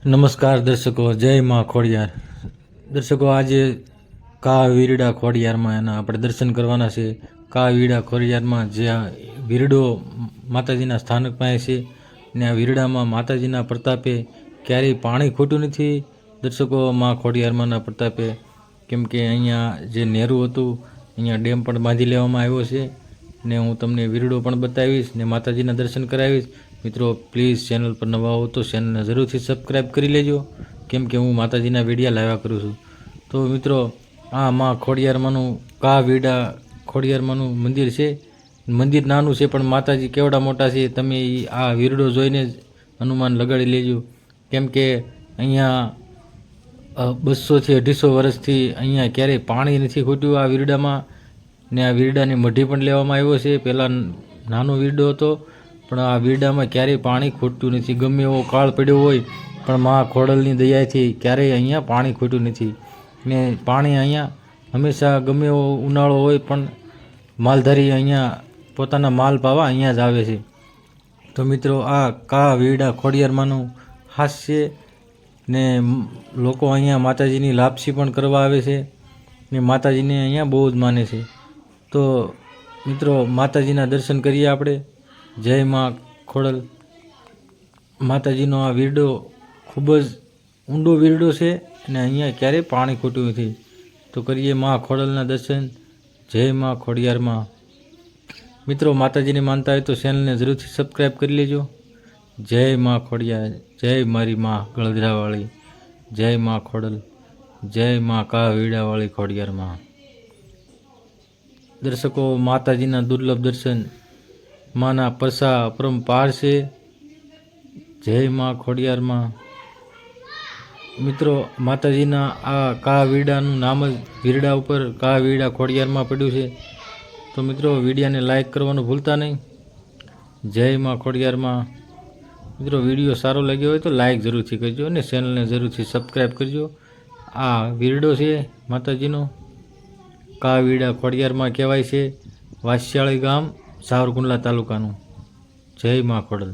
નમસ્કાર દર્શકો, જય માં ખોડિયાર. દર્શકો, આજે કા વીરડા ખોડિયારમાં એના આપણે દર્શન કરવાના છે. કા વીરડા ખોડિયારમાં જ્યાં વીરડો માતાજીના સ્થાનક પાસે છે ને આ વીરડામાં માતાજીના પ્રતાપે ક્યારેય પાણી ખોટું નથી. દર્શકો, માં ખોડિયારમાંના પ્રતાપે કેમ કે અહીંયા જે નેરું હતું, અહીંયા ડેમ પણ બાંધી લેવામાં આવ્યો છે ને હું તમને વીરડો પણ બતાવીશ ને માતાજીના દર્શન કરાવીશ. મિત્રો પ્લીઝ ચેનલ પર નવા હો તો ચેનલને જરૂરથી સબસ્ક્રાઈબ કરી લેજો. કેમ કે હું માતાજીના વિડીયા લાવ્યા કરું છું. તો મિત્રો, આ માં ખોડિયારમાંનું કા વીડા ખોડિયારમાંનું મંદિર છે. મંદિર નાનું છે, પણ માતાજી કેવડા મોટા છે, તમે આ વીરડો જોઈને જ અનુમાન લગાડી લેજો. કેમ કે અહીંયા બસોથી અઢીસો વર્ષથી અહીંયા ક્યારેય પાણી નથી ખૂટ્યું આ વીરડામાં. ને આ વીરડાની મઢી પણ લેવામાં આવ્યો છે. પહેલાં નાનો વીરડો હતો. પણ આ વીરડામાં ક્યારેય પાણી ખૂટતું નથી. ગમે એવો કાળ પડ્યો હોય, પણ મા ખોડલની દયાથી ક્યારેય અહીંયા પાણી ખૂટ્યું નથી. ને પાણી અહીંયા હંમેશા ગમે એવો ઉનાળો હોય, પણ માલધારી અહીંયા પોતાના માલ પાવા અહીંયા જ આવે છે. તો મિત્રો, આ કા વીરડા ખોડિયારમાંનું હાસ્ય ને લોકો અહીંયા માતાજીની લાપસી પણ કરવા આવે છે ને માતાજીને અહીંયા બહુ જ માને છે. તો મિત્રો, માતાજીના દર્શન કરીએ આપણે. જય માં ખોડલ માતાજીનો આ વીરડો ખૂબ જ ઊંડો વીરડો છે અને અહીંયા ક્યારેય પાણી ખૂટ્યું નથી. તો કરીએ માં ખોડલના દર્શન, જય માં ખોડિયારમાં મિત્રો, માતાજીને માનતા હોય તો ચેનલને જરૂરથી સબસ્ક્રાઈબ કરી લેજો. જય માં ખોડિયાર, જય મારી માં ગળધરાવાળી, જય માં ખોડલ, જય માં કા વીડાવાળી ખોડિયારમાં દર્શકો, માતાજીના દુર્લભ દર્શન માના પરસા અપરંપાર છે. જય માં ખોડિયારમાં મિત્રો, માતાજીના આ કા વીડાનું નામ જ વીરડા ઉપર કા વીડા ખોડિયારમાં પડ્યું છે. તો મિત્રો, વિડીયાને લાઈક કરવાનું ભૂલતા નહીં. જય માં ખોડિયારમાં મિત્રો, વીડિયો સારો લાગ્યો હોય તો લાઇક જરૂરથી કરજો અને ચેનલને જરૂરથી સબસ્ક્રાઈબ કરજો. આ વીરડો છે માતાજીનો. કા વીડા ખોડિયારમાં કહેવાય છે. વાસ્યાળી ગામ સાવરકુંડલા તાલુકાનું જય માં ખોડલ.